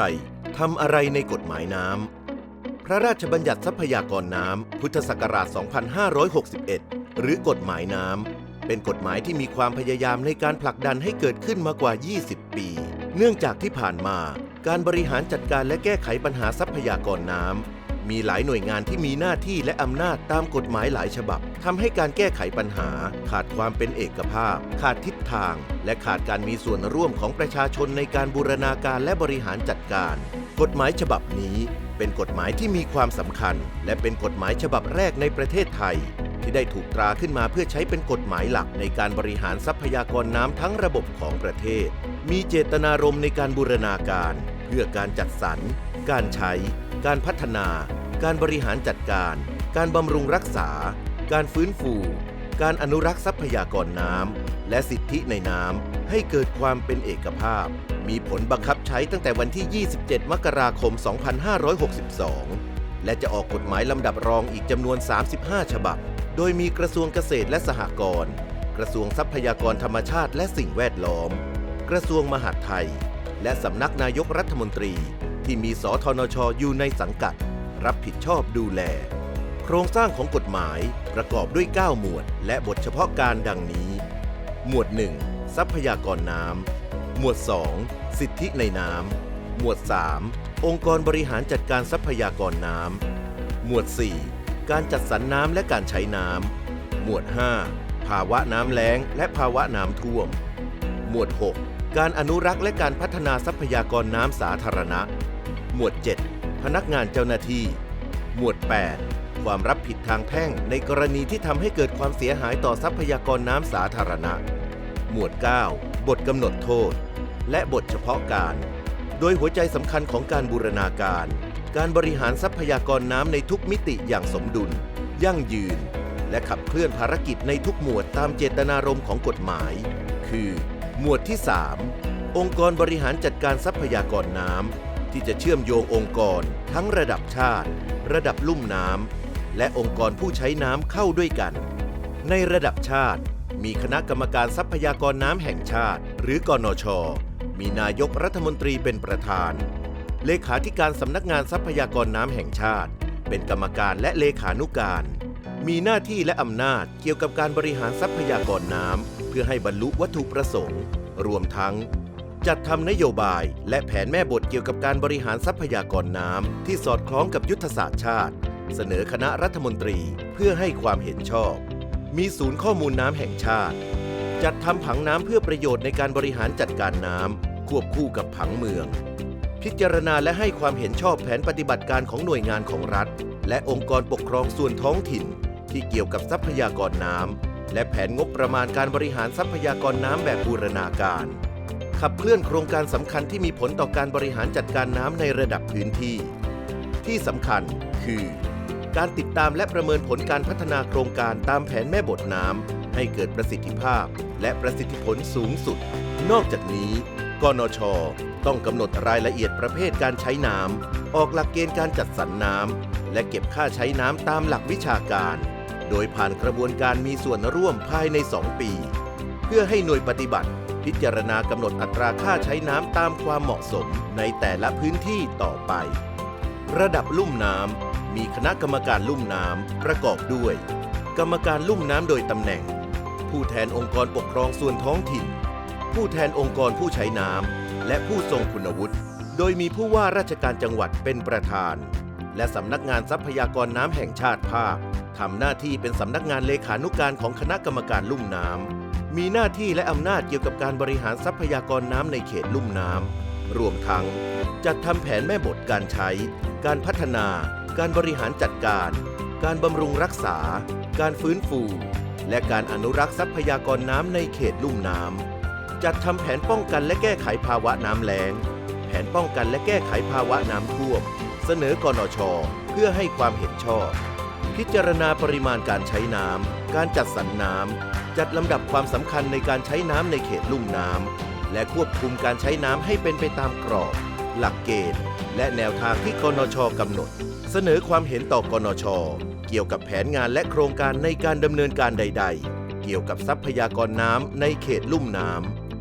รทำอะไรในกฎหมายน้ำ พระราชบัญญัติทรัพยากรน้ำ พุทธศักราช 2561 หรือกฎหมายน้ำ เป็นกฎหมายที่มีความพยายามในการผลักดันให้เกิดขึ้นมากว่า 20 ปี เนื่องจากที่ผ่านมา การบริหารจัดการและแก้ไขปัญหาทรัพยากรน้ำ มีหลายหน่วยงานที่มีหน้าที่และอำนาจตามกฎหมายหลายฉบับ ทำให้การแก้ไขปัญหา ขาดความเป็นเอกภาพ ขาดทิศทาง และขาดการมีส่วนร่วมของประชาชนในการบูรณาการและบริหารจัดการ กฎหมายฉบับนี้เป็นกฎหมายที่มีความสำคัญ และเป็นกฎหมายฉบับแรกในประเทศไทย ที่ได้ถูกตราขึ้นมาเพื่อใช้เป็นกฎหมายหลักในการบริหารทรัพยากรน้ำทั้งระบบของประเทศ มีเจตนารมณ์ในการบูรณาการ เพื่อการจัดสรร การใช้ การพัฒนา การบริหารจัดการ การบำรุงรักษา การฟื้นฟู การอนุรักษ์ทรัพยากรน้ำ และสิทธิในน้ำ ให้เกิดความเป็นเอกภาพ มีผลบังคับใช้ตั้งแต่วันที่ 27 มกราคม 2562 และจะออกกฎหมายลำดับรองอีกจำนวน 35 ฉบับ โดยมีกระทรวงเกษตรและสหกรณ์ กระทรวงทรัพยากรธรรมชาติและสิ่งแวดล้อม กระทรวงมหาดไทย และสำนักนายกรัฐมนตรี ที่มีสทนชอยู่ในสังกัด รับผิดชอบดูแล โครงสร้างของกฎหมายประกอบด้วย 9 หมวด และบทเฉพาะการดังนี้ หมวด 1 ทรัพยากรน้ำ หมวด 2 สิทธิในน้ำ หมวด 3 องค์กรบริหารจัดการทรัพยากรน้ำ หมวด 4 การจัดสรรน้ำและการใช้น้ำ หมวด 5 ภาวะน้ำแล้งและภาวะน้ำท่วม หมวด 6 การอนุรักษ์และการพัฒนาทรัพยากรน้ำสาธารณะ หมวด 7 พนักงานเจ้าหน้าที่ หมวด 8 ความรับผิดทางแพ่ง ในกรณีที่ทำให้เกิดความเสียหายต่อทรัพยากรน้ำสาธารณะ หมวด 9 บทกำหนดโทษ และบทเฉพาะการ โดยหัวใจสำคัญของการบูรณาการ การบริหารทรัพยากรน้ำในทุกมิติอย่างสมดุล ยั่งยืน และขับเคลื่อนภารกิจในทุกหมวดตามเจตนารมณ์ของกฎหมาย คือ หมวดที่ 3 องค์กรบริหารจัดการทรัพยากรน้ำที่จะเชื่อมโยงองค์กร ทั้งระดับชาติ ระดับลุ่มน้ำ และองค์กรผู้ใช้น้ำเข้าด้วยกัน ในระดับชาติ มีคณะกรรมการทรัพยากรน้ำแห่งชาติ หรือกนช มีนายกรัฐมนตรีเป็นประธาน เลขาธิการสำนักงานทรัพยากรน้ำแห่งชาติ เป็นกรรมการและเลขานุการ มีหน้าที่และอำนาจเกี่ยวกับการบริหารทรัพยากรน้ำเพื่อให้บรรลุวัตถุประสงค์ รวมทั้งจัดทำนโยบายและแผนแม่บทเกี่ยวกับการบริหารทรัพยากรน้ำที่สอดคล้องกับยุทธศาสตร์ชาติ เสนอคณะรัฐมนตรีเพื่อให้ความเห็นชอบ มีศูนย์ข้อมูลน้ำแห่งชาติ จัดทำผังน้ำเพื่อประโยชน์ในการบริหารจัดการน้ำควบคู่กับผังเมือง พิจารณาและให้ความเห็นชอบแผนปฏิบัติการของหน่วยงานของรัฐ และองค์กรปกครองส่วนท้องถิ่น ที่เกี่ยวกับทรัพยากรน้ำและแผนงบประมาณการบริหารทรัพยากรน้ำแบบบูรณาการขับเคลื่อนโครงการสำคัญที่มีผลต่อการบริหารจัดการน้ำในระดับพื้นที่ ที่สำคัญคือ การติดตามและประเมินผลการพัฒนาโครงการตามแผนแม่บทน้ำให้เกิดประสิทธิภาพ และประสิทธิผลสูงสุด นอกจากนี้ กนช ต้องกำหนดรายละเอียดประเภทการใช้น้ำออกหลักเกณฑ์การจัดสรรน้ำและเก็บค่าใช้น้ำตามหลักวิชาการ โดยผ่านกระบวนการมีส่วนร่วมภายใน 2 ปี เพื่อให้หน่วยปฏิบัติ พิจารณากำหนดอัตราค่าใช้น้ำตามความเหมาะสมในแต่ละพื้นที่ต่อไป ระดับลุ่มน้ำ มีคณะกรรมการลุ่มน้ำประกอบด้วย กรรมการลุ่มน้ำโดยตำแหน่ง ผู้แทนองค์กรปกครองส่วนท้องถิ่น ผู้แทนองค์กรผู้ใช้น้ำและผู้ทรงคุณวุฒิ โดยมีผู้ว่าราชการจังหวัดเป็นประธาน และสำนักงานทรัพยากรน้ำแห่งชาติภาคทำหน้าที่เป็นสำนักงานเลขานุการของคณะกรรมการลุ่มน้ำมีหน้าที่และอำนาจเกี่ยวกับการบริหารทรัพยากรน้ำในเขตลุ่มน้ำรวมทั้งจัดทำแผนแม่บทการใช้ การพัฒนา การบริหารจัดการ การบำรุงรักษา การฟื้นฟู และการอนุรักษ์ทรัพยากรน้ำในเขตลุ่มน้ำ จัดทำแผนป้องกันและแก้ไขภาวะน้ำแล้ง แผนป้องกันและแก้ไขภาวะน้ำท่วม เสนอกนช เพื่อให้ความเห็นชอบ พิจารณาปริมาณการใช้น้ำ การจัดสรรน้ำ จัดลำดับความสำคัญในการใช้น้ำในเขตลุ่มน้ำ และควบคุมการใช้น้ำให้เป็นไปตามกรอบ หลักเกณฑ์ และแนวทางที่กนชกำหนด เสนอความเห็นต่อกนช เกี่ยวกับแผนงานและโครงการในการดำเนินการใด ๆ เกี่ยวกับทรัพยากรน้ำในเขตลุ่มน้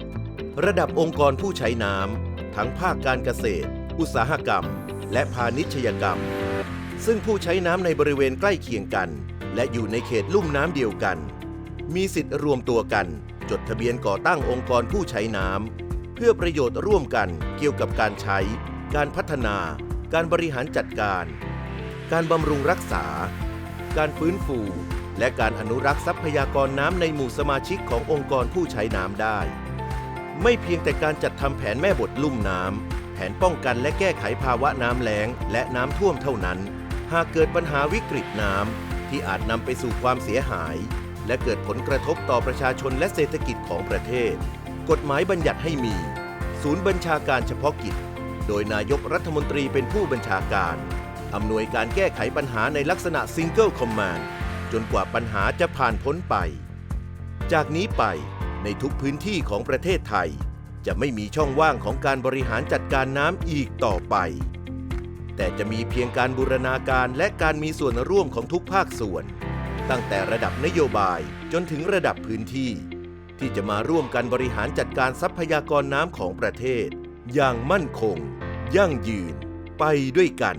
ำระดับองค์กรผู้ใช้น้ำทั้งภาคการเกษตร อุตสาหกรรม และพาณิชยกรรม ซึ่งผู้ใช้น้ำในบริเวณใกล้เคียงกัน และอยู่ในเขตลุ่มน้ำเดียวกัน มีสิทธิ์รวมตัวกัน จดทะเบียนก่อตั้งองค์กรผู้ใช้น้ำ เพื่อประโยชน์ร่วมกันเกี่ยวกับการใช้ การพัฒนา การบริหารจัดการ การบำรุงรักษา การฟื้นฟู และการอนุรักษ์ทรัพยากรน้ำในหมู่สมาชิกขององค์กรผู้ใช้น้ำได้ ไม่เพียงแต่การจัดทำแผนแม่บทลุ่มน้ำแผนป้องกันและแก้ไขภาวะน้ำแล้งและน้ำท่วมเท่านั้น หากเกิดปัญหาวิกฤตน้ำที่อาจนำไปสู่ความเสียหาย และเกิดผลกระทบต่อประชาชนและเศรษฐกิจของประเทศ กฎหมายบัญญัติให้มี ศูนย์บัญชาการเฉพาะกิจ โดยนายกรัฐมนตรีเป็นผู้บัญชาการ อำนวยการแก้ไขปัญหาในลักษณะ Single Command จนกว่าปัญหาจะผ่านพ้นไป จากนี้ไปในทุกพื้นที่ของประเทศไทย จะไม่มีช่องว่างของการบริหารจัดการน้ำอีกต่อไป แต่จะมีเพียงการบูรณาการและการมีส่วนร่วมของทุกภาคส่วน ตั้งแต่ระดับนโยบายจนถึงระดับพื้นที่ ที่จะมาร่วมกันบริหารจัดการทรัพยากรน้ำของประเทศ อย่างมั่นคง ยั่งยืน ไปด้วยกัน